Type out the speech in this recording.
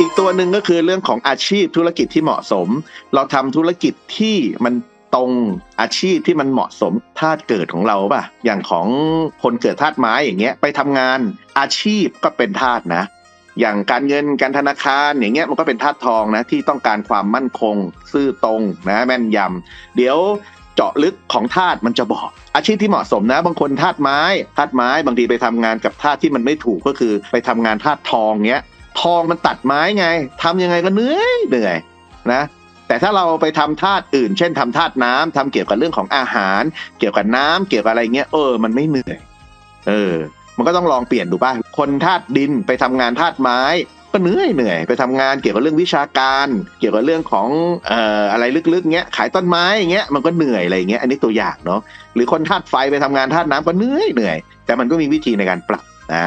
อีกตัวหนึ่งก็คือเรื่องของอาชีพธุรกิจที่เหมาะสม เราทำธุรกิจที่มันตรงอาชีพที่มันเหมาะสมธาตุเกิดของเราป่ะ อย่างของคนเกิดธาตุไม้อย่างเงี้ยไปทำงานอาชีพก็เป็นธาตุนะ อย่างการเงินการธนาคารอย่างเงี้ยมันก็เป็นธาตุทองนะที่ต้องการความมั่นคง ซื่อตรงนะแม่นยำเดี๋ยวเจาะลึกของธาตุมันจะบอก อาชีพที่เหมาะสมนะ บางคนธาตุไม้ธาตุไม้บางทีไปทำงานกับธาตุที่มันไม่ถูกก็คือไปทำงานธาตุทองเงี้ย ทองมันตัดไม้ไงทำยังไงก็เหนื่อยเหนื่อยนะแต่ถ้าเราไปทำธาตุอื่น เช่นทำธาตุน้ำทำเกี่ยวกับเรื่องของอาหาร เกี่ยวกับน้ำเกี่ยวกับอะไรเงี้ยเออมันไม่เหนื่อยเออ มันก็ต้องลองเปลี่ยนดูบ้างคนธาตุดินไปทำงานธาตุไม้ ก็เหนื่อยเหนื่อยไปทำงานเกี่ยวกับเรื่องวิชาการ เกี่ยวกับเรื่องของเอ่ออะไรลึกๆเงี้ยขายต้นไม้อย่างเงี้ยมันก็เหนื่อยอะไรเงี้ยอันนี้ตัวอย่างเนาะหรือคนธาตุไฟไปทำงานธาตุน้ำก็เหนื่อยเหนื่อยแต่มันก็มีวิธีในการปรับนะ